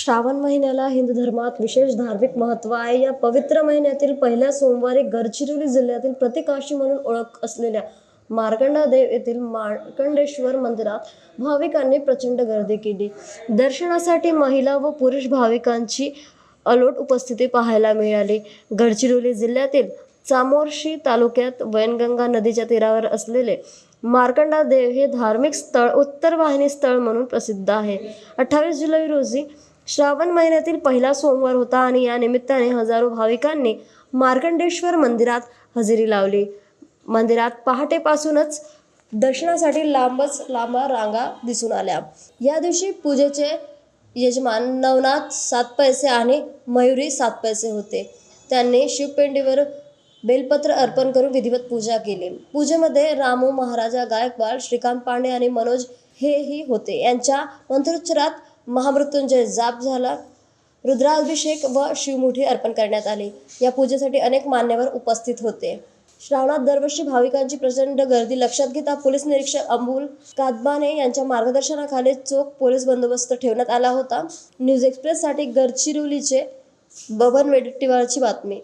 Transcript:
श्रावण महिन्याला हिंदू धर्मात विशेष धार्मिक महत्त्व आहे. या पवित्र महिन्यातील पहिल्या सोमवारी गडचिरोली जिल्ह्यातील प्रतिकाशी म्हणून ओळख असलेल्या मार्कंडा देव येथील मार्कंडेश्वर मंदिरात भाविकांनी प्रचंड गर्दी केली. दर्शनासाठी महिला व पुरुष भाविकांची अलोट उपस्थिती पाहायला मिळाली. गडचिरोली जिल्ह्यातील चामोर्शी तालुक्यात वैनगंगा नदीच्या तीरावर असलेले मार्कंडा देव हे धार्मिक स्थळ उत्तर वाहिनी स्थळ म्हणून प्रसिद्ध आहे. अठ्ठावीस जुलै रोजी श्रावण महिन्यातील पहिला सोमवार होता आणि या निमित्ताने हजारो भाविकांनी मार्कंडेश्वर मंदिरात हजेरी लावली. मंदिरात पहाटेपासूनच दर्शनासाठी लांबच लांबा रांगा दिसून आल्या. या दिवशी पूजेचे यजमान नवनाथ सात पैसे आणि मयुरी सात पैसे होते. त्यांनी शिवपेंडीवर बेलपत्र अर्पण करून विधिवत पूजा केली. पूजेमध्ये रामू महाराजा गायकवाड श्रीकांत पांडे आणि मनोज हेही होते. यांच्या मंत्रोच्चारात महामृत्युंजय जाप झाला. रुद्राभिषेक व शिवमुठी अर्पण करण्यात आली. या पूजेसाठी अनेक मान्यवर उपस्थित होते. श्रावणात दरवर्षी भाविकांची प्रचंड गर्दी. लक्षात घेता पोलीस निरीक्षक अमोल कादबाने यांच्या मार्गदर्शनाखाली चोख पोलीस बंदोबस्त ठेवण्यात आला होता. न्यूज एक्सप्रेससाठी गडचिरोलीचे बबन वेडेट्टीवारची बातमी.